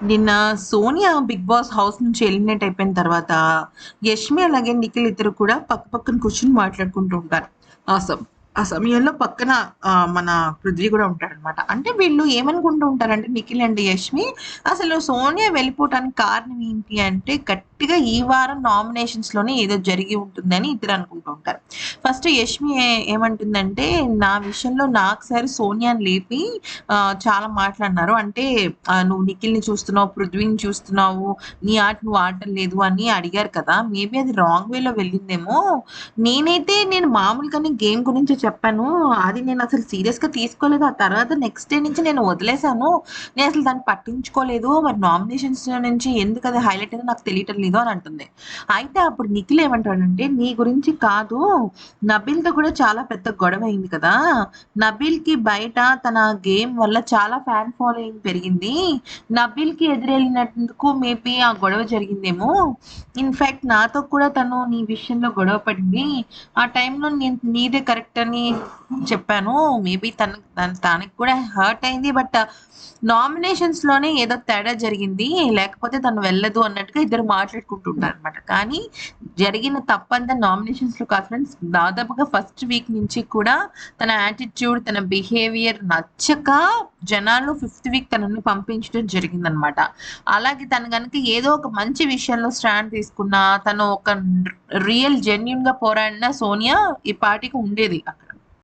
నిన్న Sonia big boss house నుంచి eliminate అయిపోయిన తర్వాత యష్మి అలాగే నిఖిల్ ఇద్దరు కూడా పక్క పక్కన కూర్చుని మాట్లాడుకుంటూ ఉంటారు. ఆ ఆ సమయంలో పక్కన మన పృథ్వీ కూడా ఉంటాడనమాట. అంటే వీళ్ళు ఏమనుకుంటూ ఉంటారంటే నిఖిల్ అండ్ యష్మి అసలు సోనియా వెళ్ళిపోవటానికి కారణం ఏంటి అంటే గట్టిగా ఈ వారం నామినేషన్స్లోనే ఏదో జరిగి ఉంటుందని ఇద్దరు అనుకుంటూ ఉంటారు. ఫస్ట్ యష్మి ఏమంటుందంటే నా విషయంలో నాకు సరే సోనియాని లేపి చాలా మాట్లాడినారు. అంటే నువ్వు నిఖిల్ని చూస్తున్నావు పృథ్వీని చూస్తున్నావు నీ ఆట నువ్వు ఆడటం లేదు అని అడిగారు కదా మేబీ అది రాంగ్ వేలో వెళ్ళిందేమో. నేనైతే నేను మామూలుగానే గేమ్ గురించి చెప్పాను. అది నేను అసలు సీరియస్గా తీసుకోలేదు. ఆ తర్వాత నెక్స్ట్ డే నుంచి నేను వదిలేశాను. నేను అసలు దాన్ని పట్టించుకోలేదు. మరి నామినేషన్స్ నుంచి ఎందుకు అది హైలైట్ అయిందో నాకు తెలియటం లేదు అని అంటుంది. అయితే అప్పుడు నిఖిల్ ఏమంటాడంటే నీ గురించి కాదు. నబీల్తో కూడా చాలా పెద్ద గొడవ అయింది కదా. నబిల్కి బయట తన గేమ్ వల్ల చాలా ఫ్యాన్ ఫాలోయింగ్ పెరిగింది. నబిల్కి ఎదురెళ్ళినందుకు మేబీ ఆ గొడవ జరిగిందేమో. ఇన్ఫాక్ట్ నాతో కూడా తను నీ విషయంలో గొడవ పడింది. ఆ టైంలో నేను నీదే కరెక్ట్ అని చెప్పాను. మేబీ తనకు తన- తనకి కూడా హర్ట్ అయింది. బట్ నామినేషన్స్ uh, లోనే ఏదో తేడా జరిగింది. లేకపోతే తను వెళ్ళదు అన్నట్టుగా ఇద్దరు మాట్లాడుకుంటుంటారు అనమాట కానీ జరిగిన తప్పంతా నామినేషన్స్లో కాదు ఫ్రెండ్స్ దాదాపుగా ఫస్ట్ వీక్ నుంచి కూడా తన యాటిట్యూడ్ తన బిహేవియర్ నచ్చక జనాలు ఫిఫ్త్ వీక్ తనని పంపించడం జరిగిందనమాట అలాగే తను కనుక ఏదో ఒక మంచి విషయంలో స్టాండ్ తీసుకున్నా తను ఒక రియల్ జెన్యున్గా పోరాడిన సోనియా ఈ పార్టీకి ఉండేది అక్కడ.